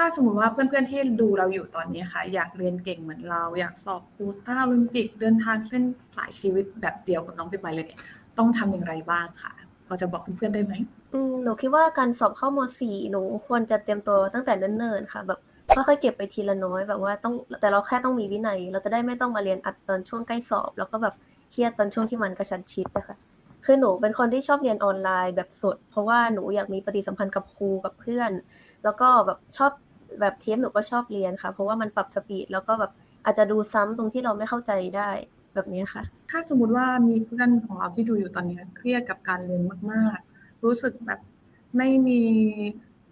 ถ้าสมมติว่าเพื่อนๆที่ดูเราอยู่ตอนนี้ค่ะ อยากเรียนเก่งเหมือนเรา อยากสอบโควต้าโอลิมปิกเดินทางเส้นสายชีวิตแบบเดียวกับน้องไปไปเลยเนี่ยต้องทำอย่างไรบ้างค่ะพอจะบอกเพื่อนๆได้ไหมอืมหนูคิดว่าการสอบเข้าม .4 หนูควรจะเตรียมตัวตั้งแต่เนิ่นๆค่ะแบบค่อยๆเก็บไปทีละน้อยแบบว่าต้องแต่เราแค่ต้องมีวินัย เราจะได้ไม่ต้องมาเรียนอัดตอนช่วงใกล้สอบ แล้วก็แบบเครียดตอนช่วงที่มันกระชันชิดอะคะคือหนูเป็นคนที่ชอบเรียนออนไลน์แบบสด เพราะว่าหนูอยากมีปฏิสัมพันธ์กับครูกับเพื่อน แล้วก็แบบชอบ แบบเทปหนูก็ชอบเรียนค่ะ เพราะว่ามันปรับสปีดแล้วก็แบบอาจจะดูซ้ำตรงที่เราไม่เข้าใจได้แบบนี้ค่ะ ถ้าสมมติว่ามีเพื่อนของเราที่ดูอยู่ตอนนี้เครียดกับการเรียนมาก ๆ รู้สึกแบบไม่มี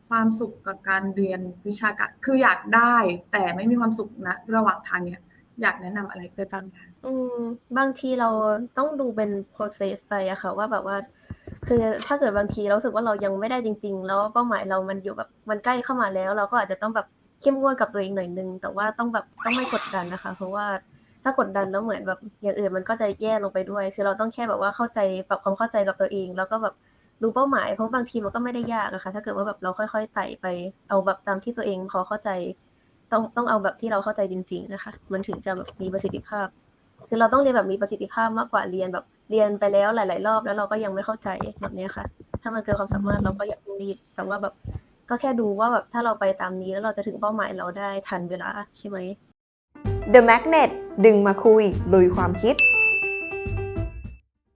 ความสุขกับการเรียนวิชาการคืออยากได้ แต่ไม่มีความสุขนะ ระหว่างทางเนี่ยอยากแนะนำอะไรเพื่อนบ้างคะอืมบางทีเราต้องดูเป็น process ไปอะค่ะว่าแบบว่า คือถ้าเกิดบางทีเราสึกว่าเรายังไม่ได้จริง ๆ แล้วเป้าหมายเรามันอยู่แบบมันใกล้เข้ามาแล้ว เราก็อาจจะต้องแบบเข้มงวดกับตัวเองหน่อยนึง แต่ว่าต้องแบบต้องไม่กดดันนะคะ เพราะว่าถ้ากดดันแล้วเหมือนแบบอย่างอื่นมันก็จะแย่ลงไปด้วย คือเราต้องแค่แบบว่าเข้าใจปรับความเข้าใจกับตัวเอง แล้วก็แบบรู้เป้าหมายเพราะบางทีมันก็ไม่ได้ยากอะค่ะ ถ้าเกิดว่าแบบเราค่อยๆไต่ไป เอาแบบตามที่ตัวเองพอเข้าใจ ต้องต้องเอาแบบที่เราเข้าใจจริง ๆ นะคะ มันถึงจะแบบมีประสิทธิภาพ คือเราต้องเรียนแบบมีประสิทธิภาพมากกว่าเรียนแบบ เรียนไปแล้วหลาย ๆ รอบแล้วเราก็ยังไม่เข้าใจแบบนี้ค่ะ ถ้ามันเกินความสามารถเราก็อยาเพิ่งรีบแต่ว่าแบบก็แค่ดูว่าแบบถ้าเราไปตามนี้แล้วเราจะถึงเป้าหมายเราได้ทันเวลาใช่ไหม The Magnet ดึงมาคุยลุยความคิด